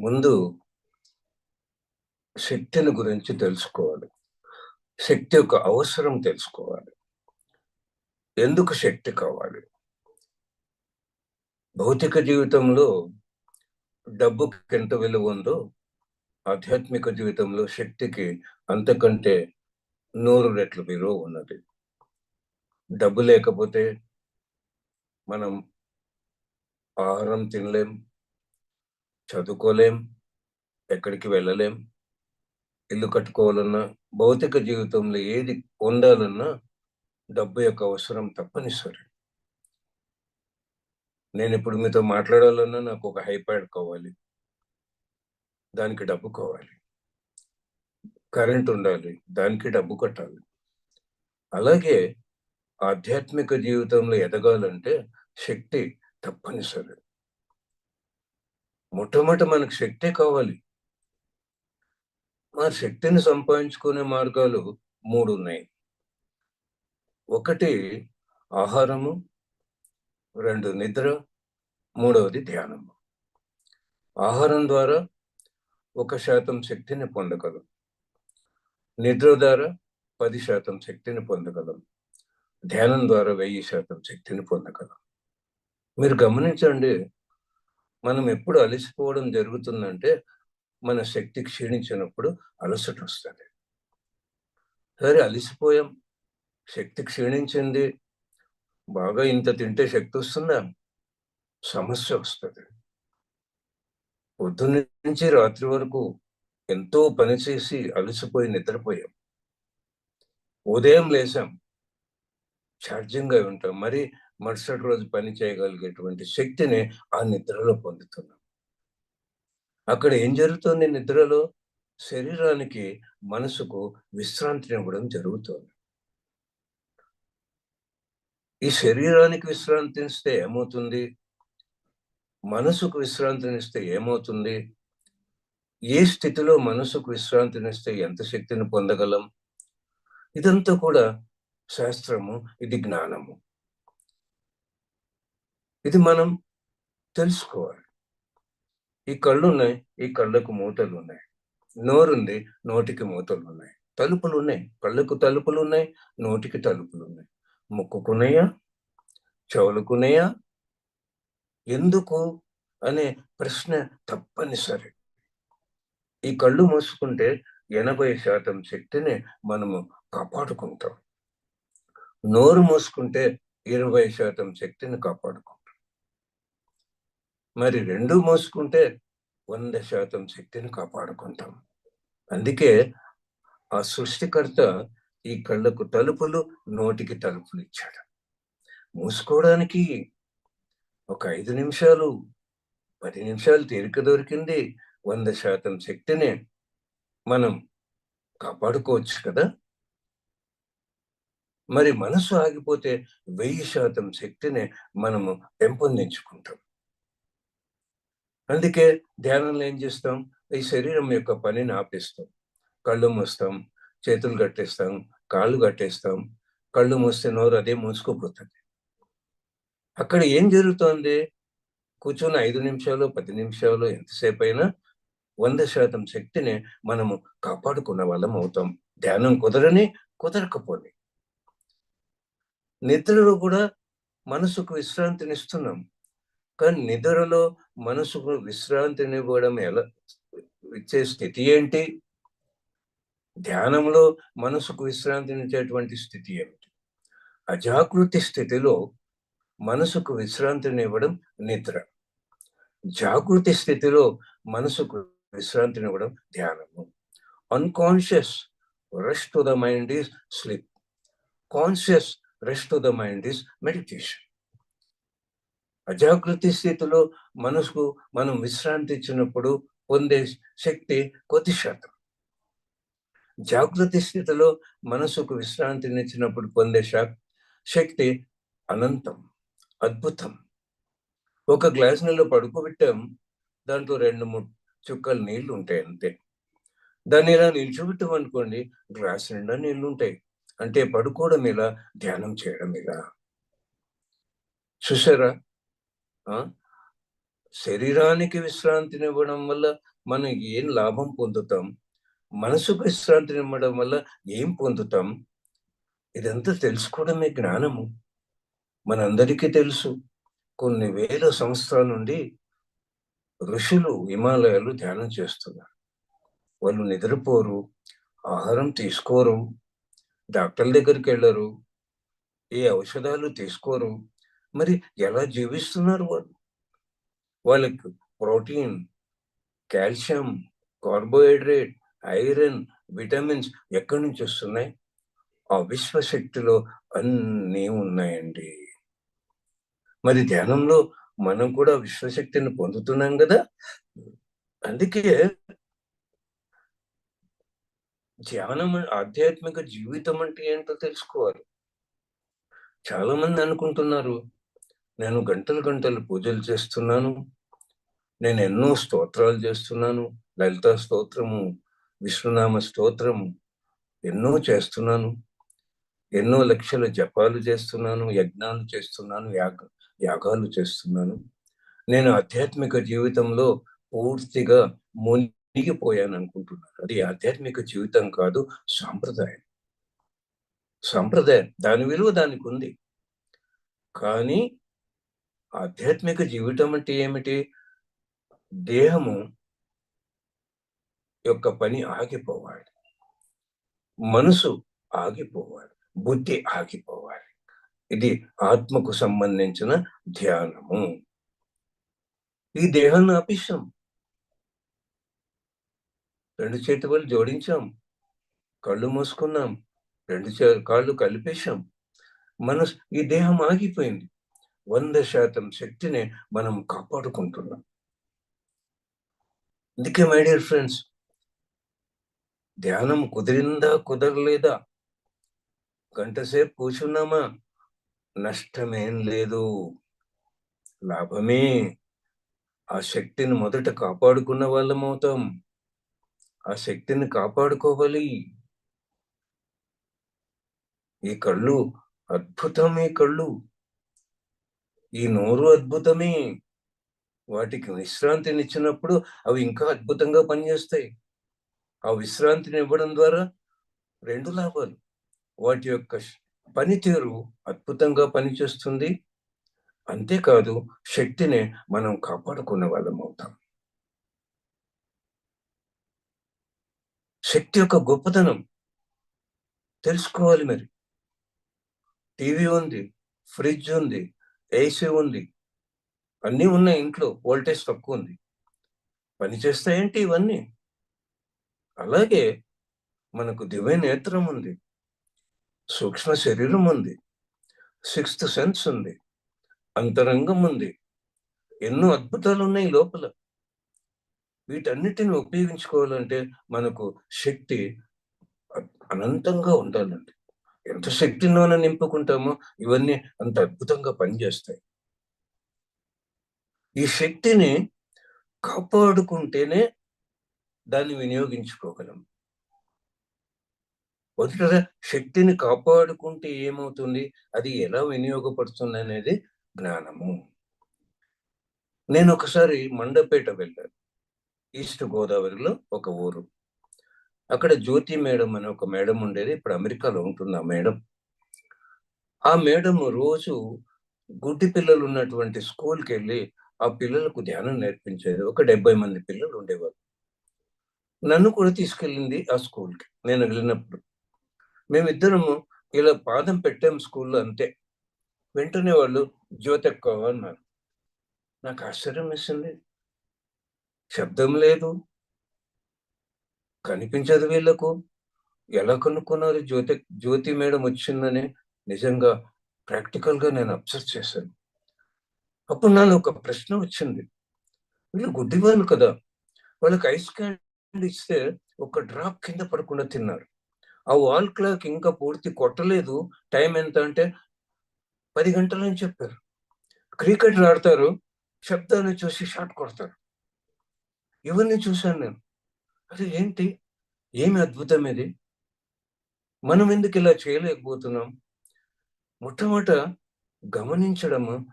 ముందు శక్తిని గురించి తెలుసుకోవాలి. శక్తి యొక్క అవసరం తెలుసుకోవాలి. ఎందుకు శక్తి కావాలి? భౌతిక జీవితంలో డబ్బుకి ఎంత విలువ ఉందో ఆధ్యాత్మిక జీవితంలో శక్తికి అంతకంటే నూరు రెట్లు విలువ ఉన్నది. డబ్బు లేకపోతే మనం ఆహారం తినలేం చదువుకోలేం ఎక్కడికి వెళ్ళలేం ఇల్లు కట్టుకోవాలన్నా భౌతిక జీవితంలో ఏది ఉండాలన్నా డబ్బు యొక్క అవసరం తప్పనిసరి. నేను ఇప్పుడు మీతో మాట్లాడాలన్నా నాకు ఒక హైప్యాడ్ కావాలి. దానికి డబ్బు కావాలి. కరెంట్ ఉండాలి దానికి డబ్బు కట్టాలి. అలాగే ఆధ్యాత్మిక జీవితంలో ఎదగాలంటే శక్తి తప్పనిసరి. మొట్టమొదటి మనకు శక్తే కావాలి. మన శక్తిని సంపాదించుకునే మార్గాలు మూడు ఉన్నాయి. ఒకటి ఆహారము రెండు నిద్ర మూడవది ధ్యానము. ఆహారం ద్వారా ఒక శాతం శక్తిని పొందగలం. నిద్ర ద్వారా పది శాతం శక్తిని పొందగలం. ధ్యానం ద్వారా వెయ్యి శాతం శక్తిని పొందగలం. మీరు గమనించండి మనం ఎప్పుడు అలసిపోవడం జరుగుతుందంటే మన శక్తి క్షీణించినప్పుడు అలసట వస్తుంది. సరే అలసిపోయాం. శక్తి క్షీణించింది. బాగా ఇంత తింటే శక్తి వస్తుందా? సమస్య వస్తుంది. పొద్దున్న నుంచి రాత్రి వరకు ఎంతో పనిచేసి అలసిపోయి నిద్రపోయాం. ఉదయం లేసాం. ఛార్జింగ్ అయి ఉంటాం. మరి మరుసటి రోజు పని చేయగలిగేటువంటి శక్తిని ఆ నిద్రలో పొందుతున్నాం. అక్కడ ఏం జరుగుతుంది నిద్రలో? శరీరానికి మనసుకు విశ్రాంతిని ఇవ్వడం జరుగుతుంది. ఈ శరీరానికి విశ్రాంతినిస్తే ఏమవుతుంది? మనసుకు విశ్రాంతినిస్తే ఏమవుతుంది? ఏ స్థితిలో మనసుకు విశ్రాంతినిస్తే ఎంత శక్తిని పొందగలం? ఇదంతా కూడా శాస్త్రము ఇది జ్ఞానము. ఇది మనం తెలుసుకోవాలి. ఈ కళ్ళు ఉన్నాయి ఈ కళ్ళకు మూతలు ఉన్నాయి నోరుంది నోటికి మూతలు ఉన్నాయి తలుపులు ఉన్నాయి కళ్ళకు తలుపులు ఉన్నాయి నోటికి తలుపులు ఉన్నాయి ముక్కుకున్నాయా? చెవులుకున్నాయా? ఎందుకు? అనే ప్రశ్న తప్పనిసరి. ఈ కళ్ళు మూసుకుంటే ఎనభై శాతం శక్తిని మనము కాపాడుకుంటాం. నోరు మూసుకుంటే ఇరవై శాతం శక్తిని కాపాడుకుంటాం. మరి రెండు మూసుకుంటే వంద శాతం శక్తిని కాపాడుకుంటాం. అందుకే ఆ సృష్టికర్త ఈ కళ్ళకు తలుపులు నోటికి తలుపులు ఇచ్చాడు. మూసుకోవడానికి ఒక ఐదు నిమిషాలు పది నిమిషాలు తీరిక దొరికింది వంద శాతం శక్తిని మనం కాపాడుకోవచ్చు కదా? మరి మనసు ఆగిపోతే వెయ్యి శాతం శక్తిని మనము పెంపొందించుకుంటాం. అందుకే ధ్యానంలో ఏం చేస్తాం? ఈ శరీరం యొక్క పనిని ఆపేస్తాం. కళ్ళు మూస్తాం చేతులు కట్టేస్తాం కాళ్ళు కట్టేస్తాం. కళ్ళు మూస్తే నోరు అదే మూసుకోపోతుంది. అక్కడ ఏం జరుగుతోంది? కూర్చున్న ఐదు నిమిషాలు పది నిమిషాలు ఎంతసేపు అయినా వంద శాతం శక్తిని మనము కాపాడుకున్న వాళ్ళం అవుతాం. ధ్యానం కుదరని కుదరకపోని. నిద్రలో కూడా మనసుకు విశ్రాంతినిస్తున్నాం. కానీ నిద్రలో మనసుకు విశ్రాంతినివ్వడం ఎలా ఇచ్చే స్థితి ఏంటి? ధ్యానంలో మనసుకు విశ్రాంతినిచ్చేటువంటి స్థితి ఏమిటి? అజాగృతి స్థితిలో మనసుకు విశ్రాంతినివ్వడం నిద్ర. జాగృతి స్థితిలో మనసుకు విశ్రాంతినివ్వడం ధ్యానము. Unconscious rest to the mind is sleep conscious rest to the mind is meditation అజాగృతి స్థితిలో మనసుకు మనం విశ్రాంతి ఇచ్చినప్పుడు పొందే శక్తి కొద్ది శాతం. జాగృతి స్థితిలో మనసుకు విశ్రాంతినిచ్చినప్పుడు పొందే శక్తి అనంతం అద్భుతం. ఒక గ్లాస్ నీళ్ళు పడుకోబెట్టాం దాంట్లో రెండు మూడు చుక్కలు నీళ్ళు ఉంటాయి అంతే. దాన్ని ఇలా నిల్చోబెట్టాం అనుకోండి గ్లాస్ నిండా నీళ్ళు ఉంటాయి. అంటే పడుకోవడం ఇలా ధ్యానం చేయడం ఇలా చూసారా శరీరానికి విశ్రాంతినివ్వడం వల్ల మనం ఏం లాభం పొందుతాం? మనసుకు విశ్రాంతినివ్వడం వల్ల ఏం పొందుతాం? ఇదంతా తెలుసుకోవడమే జ్ఞానము. మనందరికీ తెలుసు. కొన్ని వేల సంవత్సరాల నుండి ఋషులు హిమాలయాలు ధ్యానం చేస్తున్నారు. వాళ్ళు నిద్రపోరు ఆహారం తీసుకోరు డాక్టర్ల దగ్గరికి వెళ్ళరు ఏ ఔషధాలు తీసుకోరు మరి ఎలా జీవిస్తున్నారు వాళ్ళు? వాళ్ళకి protein calcium carbohydrate iron vitamins ఎక్కడి నుంచి వస్తున్నాయి? ఆ విశ్వశక్తిలో అన్నీ ఉన్నాయండి. మరి ధ్యానంలో మనం కూడా విశ్వశక్తిని పొందుతున్నాం కదా? అందుకే ధ్యానం ఆధ్యాత్మిక జీవితం అంటే ఏంటో తెలుసుకోవాలి. చాలా మంది అనుకుంటున్నారు నేను గంటలు గంటలు పూజలు చేస్తున్నాను. నేను ఎన్నో స్తోత్రాలు చేస్తున్నాను. లలితా స్తోత్రము విష్ణునామ స్తోత్రము ఎన్నో చేస్తున్నాను. ఎన్నో లక్షల జపాలు చేస్తున్నాను యజ్ఞాలు చేస్తున్నాను యాగ యాగాలు చేస్తున్నాను. నేను ఆధ్యాత్మిక జీవితంలో పూర్తిగా మునిగిపోయాను అనుకుంటున్నాను. అది ఆధ్యాత్మిక జీవితం కాదు సాంప్రదాయం. సాంప్రదాయం. దాని విలువ దానికి ఉంది. కానీ ఆధ్యాత్మిక జీవితం అంటే ఏమిటి? దేహము యొక్క పని ఆగిపోవాలి. మనసు ఆగిపోవాలి. బుద్ధి ఆగిపోవాలి. ఇది ఆత్మకు సంబంధించిన ధ్యానము. ఈ దేహాన్ని ఆపిస్తాం రెండు చేతులు జోడించాం. కళ్ళు మూసుకున్నాం. రెండు కాళ్ళు కలిపేశాం. మనసు ఈ దేహం ఆగిపోయింది. వంద శాతం శక్తిని మనం కాపాడుకుంటున్నాం. అందుకే మై డియర్ ఫ్రెండ్స్ ధ్యానం కుదిరిందా కుదరలేదా? గంటసేపు కూర్చున్నామా? నష్టమేం లేదు. లాభమే. ఆ శక్తిని మొదట కాపాడుకున్న వాళ్ళం అవుతాం. ఆ శక్తిని కాపాడుకోవాలి. ఈ కళ్ళు అద్భుతం ఈ కళ్ళు. ఈ నోరు అద్భుతమే. వాటికి విశ్రాంతిని ఇచ్చినప్పుడు అవి ఇంకా అద్భుతంగా పనిచేస్తాయి. ఆ విశ్రాంతిని ఇవ్వడం ద్వారా రెండు లాభాలు. వాటి యొక్క పనితీరు అద్భుతంగా పనిచేస్తుంది. అంతేకాదు శక్తిని మనం కాపాడుకున్న వాళ్ళం అవుతాం. శక్తి యొక్క గొప్పతనం. తెలుసుకోవాలి మరి. టీవీ ఉంది ఫ్రిడ్జ్ ఉంది ఏసీ ఉంది. అన్నీ ఉన్నాయి ఇంట్లో వోల్టేజ్ తక్కువ ఉంది. పని చేస్తాయేంటి ఇవన్నీ? అలాగే మనకు దివ్య నేత్రం ఉంది. సూక్ష్మ శరీరం ఉంది. సిక్స్త్ సెన్స్ ఉంది. అంతరంగం ఉంది. ఎన్నో అద్భుతాలు ఉన్నాయి లోపల. వీటన్నిటిని ఉపయోగించుకోవాలంటే మనకు శక్తి అనంతంగా ఉండాలండి. ఎంత శక్తిలోనే నింపుకుంటామో ఇవన్నీ అంత అద్భుతంగా పనిచేస్తాయి. ఈ శక్తిని కాపాడుకుంటేనే దాన్ని వినియోగించుకోగలం. మొదట శక్తిని కాపాడుకుంటే ఏమవుతుంది? అది ఎలా వినియోగపడుతుంది అనేది జ్ఞానము. నేను ఒకసారి మండపేట వెళ్ళాను. ఈస్ట్ గోదావరిలో ఒక ఊరు. అక్కడ జ్యోతి మేడం అని ఒక మేడం ఉండేది. ఇప్పుడు అమెరికాలో ఉంటుంది ఆ మేడం. ఆ మేడం రోజు గుడ్డి పిల్లలు ఉన్నటువంటి స్కూల్కి వెళ్ళి ఆ పిల్లలకు ధ్యానం నేర్పించేది. ఒక డెబ్బై మంది పిల్లలు ఉండేవారు నన్ను కూడా తీసుకెళ్ళింది ఆ స్కూల్కి. నేను వెళ్ళినప్పుడు మేమిద్దరము ఇలా పాదం పెట్టాం స్కూల్లో అంతే. వెంటనే వాళ్ళు జ్యోతెక్క అన్నారు. నాకు ఆశ్చర్యం వేసింది. శబ్దం లేదు. కనిపించదు వీళ్ళకు. ఎలా కనుక్కున్నారు? జ్యోతి జ్యోతి మేడం వచ్చిందని నిజంగా ప్రాక్టికల్గా నేను అబ్జర్వ్ చేశాను. అప్పుడు నాకు ఒక ప్రశ్న వచ్చింది. వీళ్ళు గుడ్డివాళ్ళు కదా? వాళ్ళకి ఐస్ క్యాండ్ ఇస్తే ఒక డ్రాప్ కింద పడకుండా తిన్నారు. ఆ వాల్ క్లాక్ ఇంకా పూర్తి కొట్టలేదు. టైం ఎంత అంటే పది గంటలని చెప్పారు. క్రికెట్ ఆడతారు శబ్దాన్ని చూసి షాట్ కొడతారు. ఇవన్నీ చూశాను నేను. అది ఏంటి? ఏమి అద్భుతం ఇది? మనం ఎందుకు ఇలా చేయలేకపోతున్నాం? మొట్టమొదట గమనించడము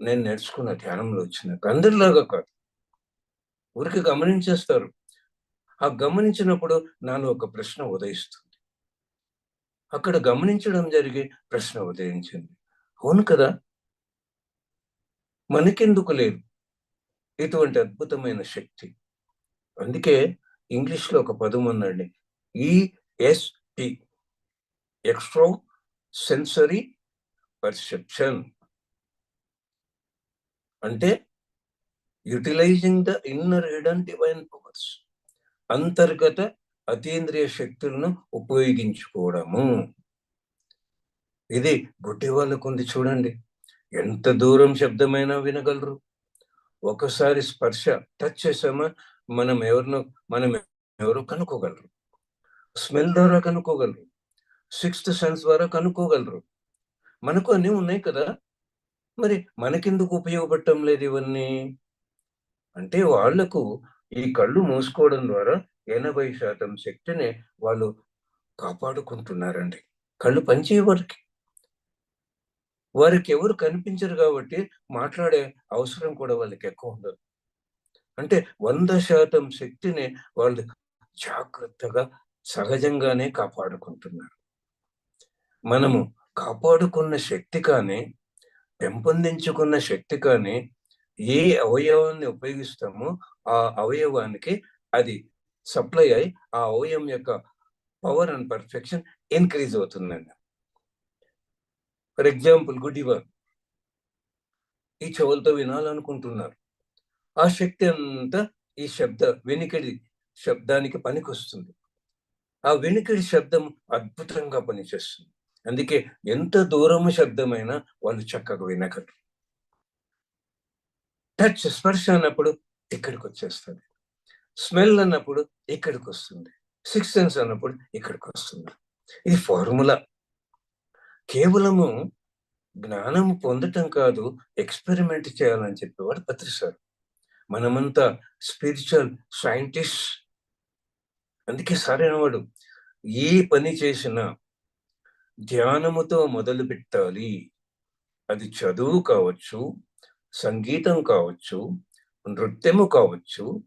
నేను నేర్చుకున్న ధ్యానంలో వచ్చినాక అందరిలాగా కాదు. ఊరికి గమనించేస్తారు. ఆ గమనించినప్పుడు నాలో ఒక ప్రశ్న ఉదయిస్తుంది. అక్కడ గమనించడం జరిగి ప్రశ్న ఉదయించింది. అవును కదా? మనకెందుకు లేదు? ఇటువంటి అద్భుతమైన శక్తి. అందుకే ఇంగ్లీష్లో ఒక పదం ఉందండి. ఈఎస్పి ఎక్స్ట్రో సెన్సరీ పర్సెప్షన్ అంటే utilising the inner hidden divine powers అంతర్గత అతీంద్రియ శక్తులను ఉపయోగించుకోవడము. ఇది గుడ్డి వాళ్ళకు ఉంది చూడండి. ఎంత దూరం శబ్దమైనా వినగలరు. ఒకసారి స్పర్శ టచ్ చేసామా మనం ఎవరినో మనం ఎవరో కనుక్కోగలరు. స్మెల్ ద్వారా కనుక్కోగలరు. సిక్స్త్ సెన్స్ ద్వారా కనుక్కోగలరు. మనకు అన్నీ ఉన్నాయి కదా. మరి మనకెందుకు ఉపయోగపడటం లేదు ఇవన్నీ? అంటే వాళ్ళకు ఈ కళ్ళు మూసుకోవడం ద్వారా ఎనభై శాతం శక్తిని వాళ్ళు కాపాడుకుంటున్నారండి. కళ్ళు పనిచేయవారికి. వారికి ఎవరు కనిపించరు కాబట్టి మాట్లాడే అవసరం కూడా వాళ్ళకి ఎక్కువ ఉండదు. అంటే వంద శాతం శక్తిని వాళ్ళు జాగ్రత్తగా సహజంగానే కాపాడుకుంటున్నారు. మనము కాపాడుకున్న శక్తి కానీ పెంపొందించుకున్న శక్తి కానీ ఏ అవయవాన్ని ఉపయోగిస్తామో ఆ అవయవానికి అది సప్లై అయి ఆ అవయవం యొక్క పవర్ అండ్ పర్ఫెక్షన్ ఇంక్రీజ్ అవుతుందండి. ఫర్ ఎగ్జాంపుల్ గుడ్డివారు ఈ చెవులతో వినాలనుకుంటున్నారు. ఆ శక్తి అంతా ఈ శబ్ద వెనుకడి శబ్దానికి పనికొస్తుంది. ఆ వెనుకడి శబ్దం అద్భుతంగా పనిచేస్తుంది. అందుకే ఎంత దూరము శబ్దమైనా వాళ్ళు చక్కగా వినగలరు. టచ్ స్పర్శ అన్నప్పుడు ఇక్కడికి వచ్చేస్తుంది స్మెల్ అన్నప్పుడు ఇక్కడికి వస్తుంది సిక్స్ సెన్స్ అన్నప్పుడు ఇక్కడికి వస్తుంది ఇది ఫార్ములా. కేవలము జ్ఞానం పొందటం కాదు ఎక్స్పెరిమెంట్ చేయాలని చెప్పేవాడు పత్రిసారు. మనమంతా స్పిరిచువల్ సైంటిస్ట్. అందుకే సరైనవాడు. ఏ పని చేసినా ధ్యానముతో మొదలు పెట్టాలి. అది చదువు కావచ్చు సంగీతం కావచ్చు నృత్యము కావచ్చు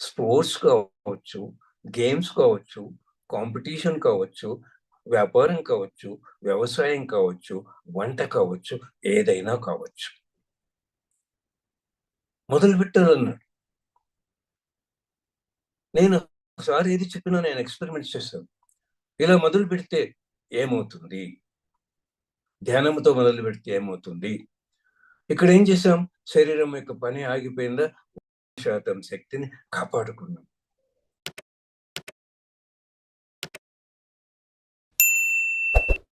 స్పోర్ట్స్ కావచ్చు గేమ్స్ కావచ్చు కాంపిటీషన్ కావచ్చు వ్యాపారం కావచ్చు వ్యవసాయం కావచ్చు వంట కావచ్చు ఏదైనా కావచ్చు. మొదలు పెట్టాలన్నాడు నేను ఒకసారి ఏది చెప్పినా నేను ఎక్స్పెరిమెంట్ చేశాను. ఇలా మొదలు పెడితే ఏమవుతుంది? ధ్యానంతో మొదలు పెడితే ఏమవుతుంది? ఇక్కడ ఏం చేసాం శరీరం యొక్క పని ఆగిపోయిందా? శాతం శక్తిని కాపాడుకున్నాం.